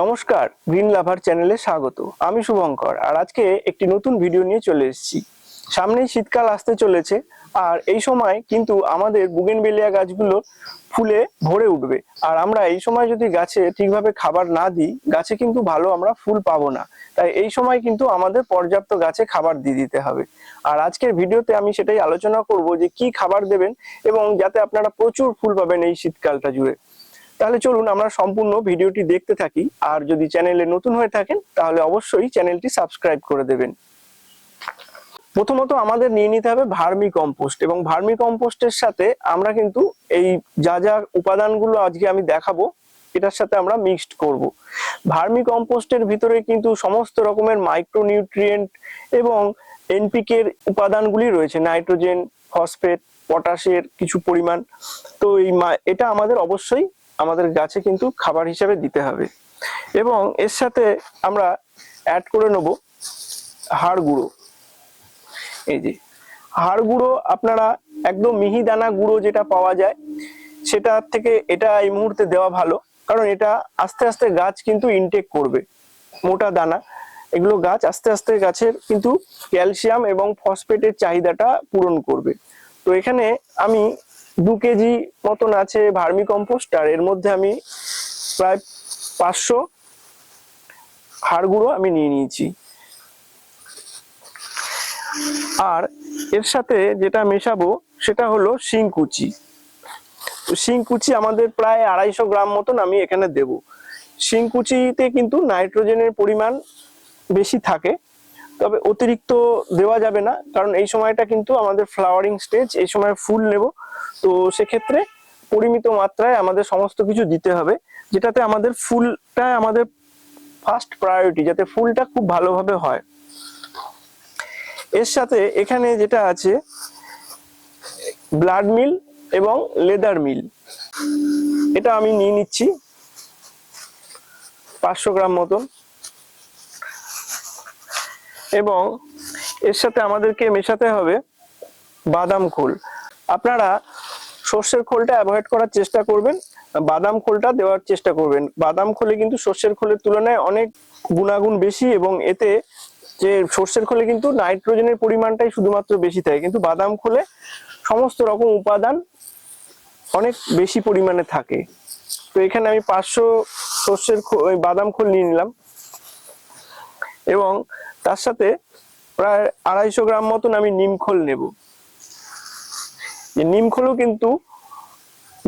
নমস্কার গ্রিন লাভার চ্যানেলে স্বাগত। আমি শুভঙ্কর, আর আজকে একটি নতুন ভিডিও নিয়ে চলে এসেছি। সামনেই শীতকাল আসতে চলেছে, আর এই সময় কিন্তু আমাদের বুগেনবেলিয়া গাছগুলো ফুলে ভরে উঠবে। আর আমরা এই সময় যদি গাছে ঠিকভাবে খাবার না দিই, গাছে কিন্তু ভালো আমরা ফুল পাবো না। তাই এই সময় কিন্তু আমাদের পর্যাপ্ত গাছে খাবার দিয়ে দিতে হবে। আর আজকের ভিডিওতে আমি সেটাই আলোচনা করব যে কি খাবার দেবেন এবং যাতে আপনারা প্রচুর ফুল পাবেন এই শীতকালটা জুড়ে। তাহলে চলুন আমরা সম্পূর্ণ ভিডিওটি দেখতে থাকি। আর যদি চ্যানেলে নতুন হয়ে থাকেন, তাহলে অবশ্যই চ্যানেলটি সাবস্ক্রাইব করে দেবেন। প্রথমত আমাদের নিয়ে নিতে হবে ভার্মি কম্পোস্ট এবং ভার্মি কম্পোস্টের সাথে আমরা কিন্তু এই যা যা উপাদানগুলো আজকে আমি দেখাবো, এটার সাথে আমরা মিক্সড করব। ভার্মি কম্পোস্টের ভিতরে কিন্তু সমস্ত রকমের মাইক্রোনিউট্রিয়েন্ট এবং এনপিকের উপাদানগুলি রয়েছে, নাইট্রোজেন, ফসফেট, পটাশের কিছু পরিমাণ। তো এই এটা আমাদের অবশ্যই আমাদের গাছে কিন্তু খাবার হিসাবে দিতে হবে। এবং এর সাথে আমরা অ্যাড করে নেব হাড় গুঁড়ো। এই যে, হাড় গুঁড়ো আপনারা একদম মিহি দানা গুঁড়ো যেটা পাওয়া যায়, সেটা থেকে এটা এই মুহূর্তে দেওয়া ভালো। কারণ এটা আস্তে আস্তে গাছ কিন্তু ইনটেক করবে, মোটা দানা। এগুলো গাছ আস্তে আস্তে গাছের কিন্তু ক্যালসিয়াম এবং ফসফেটের চাহিদাটা পূরণ করবে। তো এখানে আমি দু কেজি মতন আছে ভার্মি কম্পোস্ট, আর এর মধ্যে আমি প্রায় পাঁচশো হাড় গুঁড়ো আমি নিয়ে নিয়েছি। আর এর সাথে যেটা মেশাবো সেটা হলো শিংকুচি শিংকুচি আমাদের প্রায় আড়াইশো গ্রাম মতন আমি এখানে দেব। শিংকুচিতে কিন্তু নাইট্রোজেনের পরিমাণ বেশি থাকে তবে অতিরিক্ত দেওয়া যাবে না, কারণ এই সময়টা কিন্তু আমাদের ফ্লাওয়ারিং স্টেজ এই সময় ফুল নেব। তো সেক্ষেত্রে পরিমিত মাত্রায় আমাদের সমস্ত কিছু দিতে হবে, যেটাতে আমাদের ফুলটা আমাদের ফার্স্ট প্রায়োরিটি যাতে ফুলটা খুব ভালোভাবে হয়। এর সাথে এখানে যেটা আছে ব্লাড মিল এবং লেদার মিল এটা আমি নিয়ে নিচ্ছি, পাঁচশো গ্রাম মতন। এবং এর সাথে আমাদেরকে মেশাতে হবে বাদাম খোল। আপনারা সর্ষের খোলটা অ্যাভয়েড করার চেষ্টা করবেন, বাদাম খোলটা দেওয়ার চেষ্টা করবেন। বাদাম খোলে কিন্তু সর্ষের খোলের তুলনায় অনেক গুণাগুণ বেশি এবং এতে যে সর্ষের খোলে কিন্তু নাইট্রোজেনের পরিমাণটাই শুধুমাত্র বেশি থাকে। কিন্তু বাদাম খোলে সমস্ত রকম উপাদান অনেক বেশি পরিমাণে থাকে। তো এখানে আমি পাঁচশো সর্ষের বাদাম খোল নিয়ে নিলাম। এবং তার সাথে প্রায় আড়াইশো গ্রাম মতন আমি নিমখোল নেব। নিমখোলও কিন্তু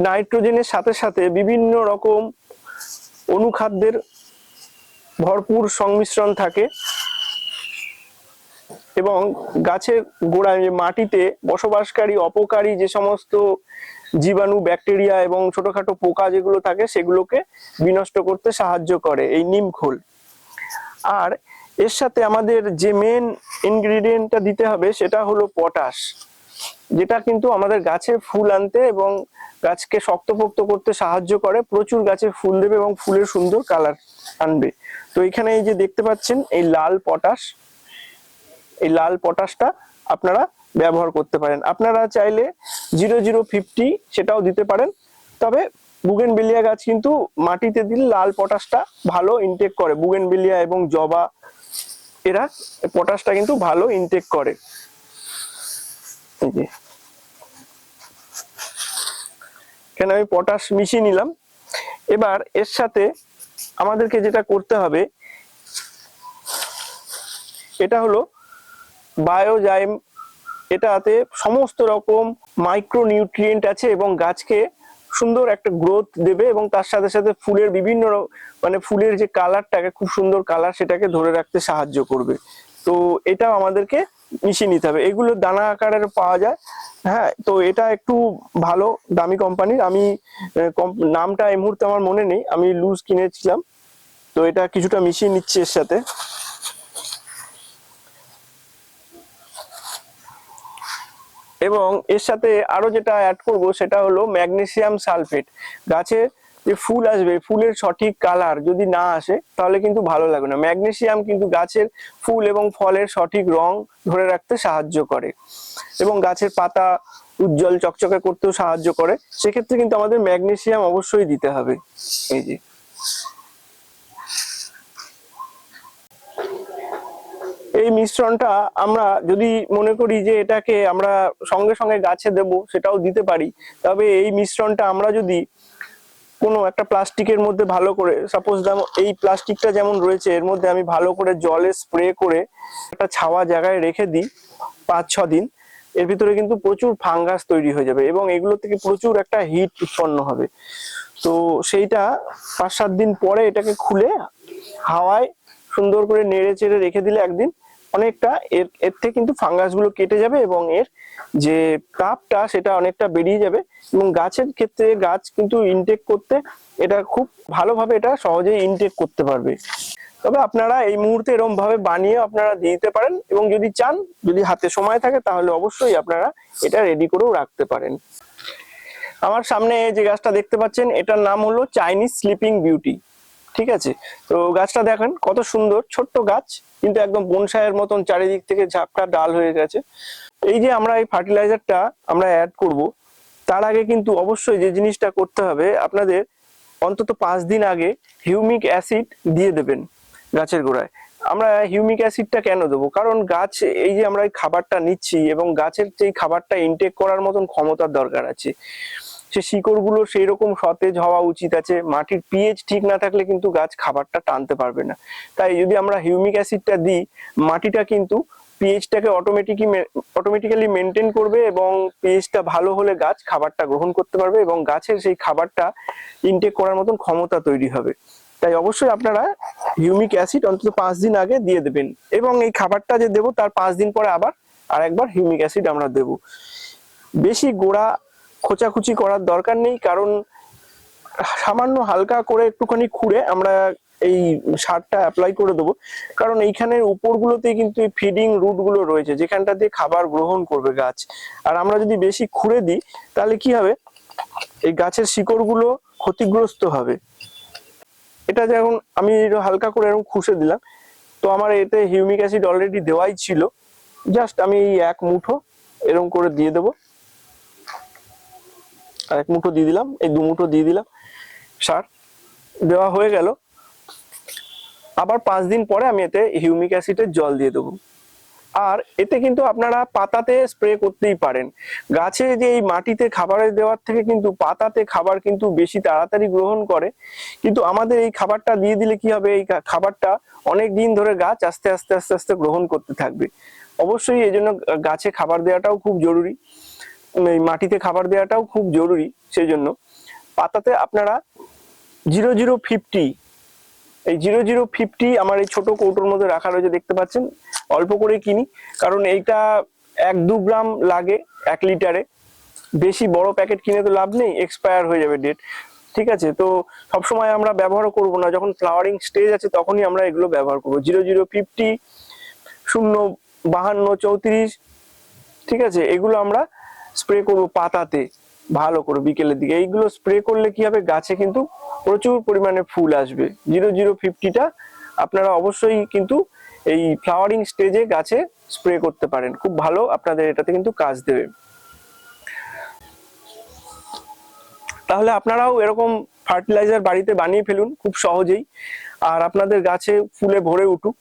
নাইট্রোজেনের সাথে সাথে বিভিন্ন রকম অনুখাদ্যের ভরপুর সংমিশ্রণ থাকে এবং গাছের গোড়ায় মাটিতে বসবাসকারী, অপকারী যে সমস্ত জীবাণু, ব্যাকটেরিয়া এবং ছোটখাটো পোকা যেগুলো থাকে, সেগুলোকে বিনষ্ট করতে সাহায্য করে এই নিমখোল আর এর সাথে আমাদের যে মেন ইনগ্রিডিয়েন্টটা দিতে হবে সেটা হলো পটাশ যেটা কিন্তু আমাদের গাছে ফুল আনতে এবং গাছকে শক্তপোক্ত করতে সাহায্য করে, প্রচুর গাছে ফুল দেবে এবং ফুলের সুন্দর কালার আনবে। তো এখানে এই যে দেখতে পাচ্ছেন, এই লাল পটাশ এই লাল পটাশটা আপনারা ব্যবহার করতে পারেন। আপনারা চাইলে জিরো জিরো ফিফটি সেটাও দিতে পারেন, তবে বুগেনবেলিয়া গাছ কিন্তু মাটিতে দিলে লাল পটাশটা ভালো ইনটেক করে। বুগেনবেলিয়া এবং জবা এরা পটাশটা কিন্তু ভালো ইনটেক করে। এখানে আমি পটাশ মিশিয়ে নিলাম। এবার এর সাথে আমাদেরকে যেটা করতে হবে, এটা হলো বায়োজাইম এটাতে সমস্ত রকম মাইক্রো নিউট্রিয়েন্ট আছে এবং গাছকে সুন্দর একটা গ্রোথ দেবে এবং তার সাথে সাথে ফুলের বিভিন্ন মানে ফুলের যে কালারটাকে খুব সুন্দর কালার সেটাকে ধরে রাখতে সাহায্য করবে। তো এটাও আমাদেরকে মিশিয়ে নিতে হবে। এগুলো দানা আকারের পাওয়া যায়। হ্যাঁ তো এটা একটু ভালো, দামি কোম্পানির আমি নামটা এই মুহূর্তে আমার মনে নেই। আমি লুজ কিনেছিলাম। তো এটা কিছুটা মিশিয়ে নিচ্ছি এর সাথে। এবং এর সাথে আরও যেটা অ্যাড করব সেটা হলো ম্যাগনেসিয়াম সালফেট গাছে যে ফুল আসবে ফুলের সঠিক কালার যদি না আসে, তাহলে কিন্তু ভালো লাগবে না। ম্যাগনেসিয়াম কিন্তু গাছের ফুল এবং ফলের সঠিক রং ধরে রাখতে সাহায্য করে এবং গাছের পাতা উজ্জ্বল, চকচকে করতেও সাহায্য করে। সেক্ষেত্রে কিন্তু আমাদের ম্যাগনেসিয়াম অবশ্যই দিতে হবে। এই যে। এই মিশ্রণটা আমরা যদি মনে করি যে এটাকে আমরা সঙ্গে সঙ্গে গাছে দেব, সেটাও দিতে পারি। তবে এই মিশ্রণটা আমরা যদি কোনো একটা প্লাস্টিকের মধ্যে ভালো করে সাপোজ এই প্লাস্টিকটা যেমন রয়েছে, এর মধ্যে আমি ভালো করে জলে স্প্রে করে একটা ছাওয়া জায়গায় রেখে দিই পাঁচ ছ দিন, এর ভিতরে কিন্তু প্রচুর ফাঙ্গাস তৈরি হয়ে যাবে এবং এগুলো থেকে প্রচুর একটা হিট উৎপন্ন হবে। তো সেইটা পাঁচ সাত দিন পরে এটাকে খুলে হাওয়ায় সুন্দর করে নেড়ে চেড়ে রেখে দিলে একদিন অনেকটা, এর এর থেকে কিন্তু ফাঙ্গাসগুলো কেটে যাবে এবং এর যে তাপটা সেটা অনেকটা বেরিয়ে যাবে এবং গাছের ক্ষেত্রে গাছ কিন্তু ইনটেক করতে এটা খুব ভালোভাবে এটা সহজেই ইনটেক করতে পারবে। তবে আপনারা এই মুহূর্তে এরকম ভাবে বানিয়ে আপনারা দিয়ে দিতে পারেন এবং যদি চান, যদি হাতে সময় থাকে তাহলে অবশ্যই আপনারা এটা রেডি করেও রাখতে পারেন। আমার সামনে যে গাছটা দেখতে পাচ্ছেন, এটার নাম হলো চাইনিজ স্লিপিং বিউটি ঠিক আছে? তো গাছটা দেখেন, কত সুন্দর, ছোট্ট গাছ, কিন্তু একদম বনসাইয়ের মতন চারিদিক থেকে ঝাপটা ডাল হয়ে গেছে। এই যে আমরা এই ফার্টিলাইজারটা আমরা অ্যাড করব, তার আগে কিন্তু অবশ্যই যে জিনিসটা করতে হবে, আপনাদের অন্তত পাঁচ দিন আগে হিউমিক অ্যাসিড দিয়ে দেবেন গাছের গোড়ায়। আমরা হিউমিক অ্যাসিডটা কেন দেবো? কারণ গাছ, এই যে আমরা এই খাবারটা নিচ্ছি এবং গাছের যে খাবারটা ইনটেক করার মতন ক্ষমতার দরকার আছে। সে শিকড়গুলো সেই রকম সতেজ হওয়া উচিত আছে। মাটির পিএইচ ঠিক না থাকলে কিন্তু গাছ খাবারটা টানতে পারবে না। তাই যদি আমরা হিউমিক অ্যাসিডটা দিই, মাটিটা কিন্তু পিএইচটাকে অটোমেটিকই অটোমেটিক্যালি মেনটেন করবে এবং পিএইচটা ভালো হলে গাছ খাবারটা গ্রহণ করতে পারবে এবং গাছের সেই খাবারটা ইনটেক করার মতন ক্ষমতা তৈরি হবে। তাই অবশ্যই আপনারা হিউমিক অ্যাসিড অন্তত পাঁচ দিন আগে দিয়ে দেবেন এবং এই খাবারটা যে দেবো, তার পাঁচ দিন পরে আবার আর একবার হিউমিক অ্যাসিড আমরা দেবো। বেশি গোড়া খোঁচাখুচি করার দরকার নেই, কারণ সামান্য হালকা করে একটুখানি খুঁড়ে আমরা এই সারটা অ্যাপ্লাই করে দেবো। কারণ এইখানের উপরগুলোতে কিন্তু এই ফিডিং রুটগুলো রয়েছে যেখানটা দিয়ে খাবার গ্রহণ করবে গাছ। আর আমরা যদি বেশি খুঁড়ে দিই, তাহলে কি হবে? এই গাছের শিকড়গুলো ক্ষতিগ্রস্ত হবে। এটা যেমন আমি হালকা করে এরকম খুশে দিলাম, তো আমার এতে হিউমিক অ্যাসিড অলরেডি দেওয়াই ছিল। জাস্ট আমি এই এক মুঠো এরকম করে দিয়ে দেবো। আর এক মুঠো দিয়ে দিলাম, এই দু মুঠো দিয়ে দিলাম। সার দেওয়া হয়ে গেল। আবার পাঁচ দিন পরে আমি এতে হিউমিক অ্যাসিডের জল দিয়ে দেবো। আর এতে কিন্তু আপনারা পাতাতে স্প্রে করতেই পারেন। গাছে যে এই মাটিতে খাবারের দেওয়ার থেকে কিন্তু পাতাতে খাবার কিন্তু বেশি তাড়াতাড়ি গ্রহণ করে। কিন্তু আমাদের এই খাবারটা দিয়ে দিলে কি হবে? এই খাবারটা অনেক দিন ধরে গাছ আস্তে আস্তে আস্তে আস্তে গ্রহণ করতে থাকবে। অবশ্যই এই জন্য গাছে খাবার দেওয়াটাও খুব জরুরি। মাটিতে খাবার দেওয়াটাও খুব জরুরি সেই জন্য পাতাতে আপনারা জিরো জিরো ফিফটি, এই জিরো জিরো ফিফটি আমার এই ছোট কৌটোর মধ্যে রাখা রয়েছে, দেখতে পাচ্ছেন? অল্প করে কিনি, কারণ এইটা এক দু গ্রাম লাগে এক লিটারে। বেশি বড় প্যাকেট কিনে তো লাভ নেই, এক্সপায়ার হয়ে যাবে ডেট। ঠিক আছে? তো সবসময় আমরা ব্যবহার করব না, যখন ফ্লাওয়ারিং স্টেজ আছে তখনই আমরা এগুলো ব্যবহার করব। জিরো জিরো ফিফটি, শূন্য, বাহান্ন, চৌত্রিশ, ঠিক আছে? এগুলো আমরা স্প্রে করব পাতাতে, ভালো করে বিকেলের দিকে। এইগুলো স্প্রে করলে কি হবে? গাছে কিন্তু প্রচুর পরিমাণে ফুল আসবে। জিরো জিরো ফিফটিটা আপনারা অবশ্যই কিন্তু এই ফ্লাওয়ারিং স্টেজে গাছে স্প্রে করতে পারেন। খুব ভালো আপনাদের এটাতে কিন্তু কাজ দেবে। তাহলে আপনারাও এরকম ফার্টিলাইজার বাড়িতে বানিয়ে ফেলুন, খুব সহজেই। আর আপনাদের গাছে ফুলে ভরে উঠুক।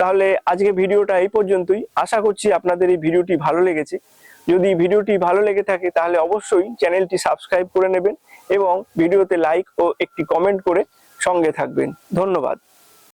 তাহলে আজকে ভিডিওটা এই পর্যন্তই। আশা করছি আপনাদের এই ভিডিওটি ভালো লেগেছে। যদি ভিডিওটি ভালো লেগে থাকে তাহলে অবশ্যই চ্যানেলটি সাবস্ক্রাইব করে নেবেন এবং ভিডিওতে লাইক ও একটি কমেন্ট করে সঙ্গে থাকবেন। ধন্যবাদ।